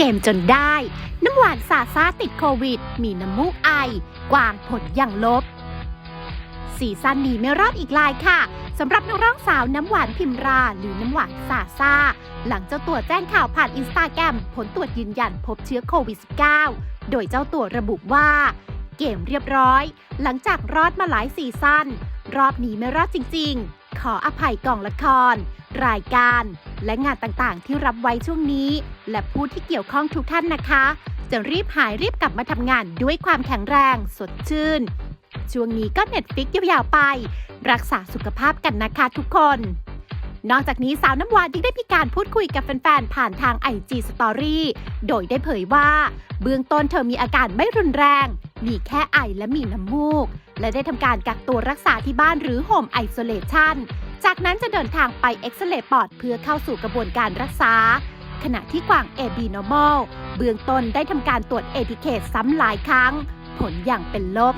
เกมจนได้ น้ำหวานซาซาติดโควิด มีน้ำมูกไอ กวางผลอย่างลบซีซั่นนี้ไม่รอดอีกลายค่ะสำหรับนักร้องสาวน้ำหวานพิมราหรือน้ำหวานซาซาหลังเจ้าตัวแจ้งข่าวผ่านอินสตาแกรมผลตรวจยืนยันพบเชื้อโควิด -19 โดยเจ้าตัวระบุว่า เกมเรียบร้อย หลังจากรอดมาหลายซีซั่นรอบนี้ไม่รอดจริง ๆ ขออภัยกองละคร รายการ และงานต่างๆ ที่รับไว้ช่วงนี้ และผู้ที่เกี่ยวข้องทุกท่านนะคะ จะรีบหายรีบกลับมาทำงานด้วยความแข็งแรง สดชื่น ช่วงนี้ก็เน็ตฟิกยาวๆไป รักษาสุขภาพกันนะคะทุกคน นอกจากนี้สาวน้ำหวานยังได้มีการพูดคุยกับแฟนๆ ผ่านทาง IG Story โดยได้เผยว่า เบื้องต้นเธอมีอาการไม่รุนแรง มีแค่ไอและมีน้ำมูก และได้ทำการกักตัวรักษาที่บ้านหรือ Home Isolation จากนั้นจะเดินทางไปเอ็กซเรย์ปอดเพื่อเข้าสู่กระบวนการรักษา ขณะที่กวาง AB Normal เบื้องต้นได้ทำการตรวจเอทิเคซ้ำหลายครั้ง ผลอย่างเป็นลบ